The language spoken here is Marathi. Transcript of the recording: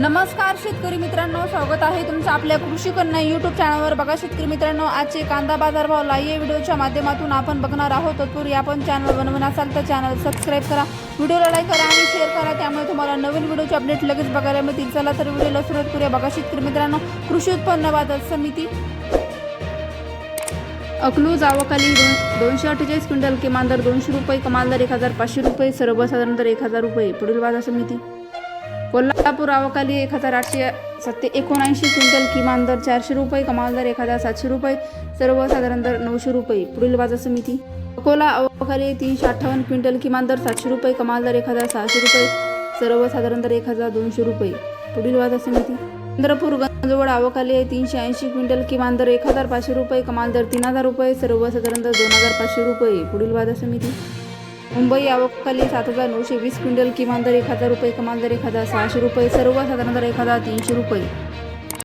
नमस्कार शेतकरी मित्रांनो स्वागत आहे तुमचं आपल्या कृषी कन्या युट्यूब चॅनलवर बघा शेतकरी मित्रांनो आजचे कांदा बाजार भाव लाईव्ह व्हिडिओच्या माध्यमातून आपण बघणार आहोत. तत्पूर्वी आपण चॅनल बनवून असाल तर चॅनल सबस्क्राईब करा. व्हिडिओला लाईक करा आणि शेअर करा. त्यामुळे तुम्हाला नवीन व्हिडिओचे अपडेट लगेच बघायला मिळतील. चला तर व्हिडिओला सुरुवात करूया. बघा शेतकरी मित्रांनो कृषी उत्पन्न बाजार समिती. अकलूज जावाखाली दोन दोनशे अठ्ठेचाळीस क्विंटल किमान दर दोनशे रुपये कमाल दर एक हजार पाचशे रुपये सर्वसाधारण दर एक हजार रुपये. पुढील बाजार समिती. कोल्हापूर आवकाली एक हजार आठशे सत्ते एकोणऐंशी क्विंटल किमान दर चारशे रुपये कमाल दर एक हजार सातशे रुपये सर्वसाधारण दर नऊशे रुपये. पुढील बाजार समिती. अकोला अवकाली तीनशे अठ्ठावन्न क्विंटल किमान दर सातशे रुपये कमाल दर एक हजार सहाशे रुपये सर्वसाधारण दर एक हजार दोनशे रुपये. पुढील बाजार समिती. चंद्रपूर गंजवड आवकाली आहे तीनशे ऐंशी क्विंटल किमान दर एक हजार पाचशे रुपये कमाल दर तीन हजार रुपये सर्वसाधारण दर दोन हजार पाचशे रुपये. पुढील बाजार समिती. मुंबई आवकखाली सात हजार नऊशे वीस क्विंटल किमान दर एक हजार रुपये कमाल दर एक हजार सहाशे रुपये सर्वसाधारण दर एक हजार तीनशे रुपये.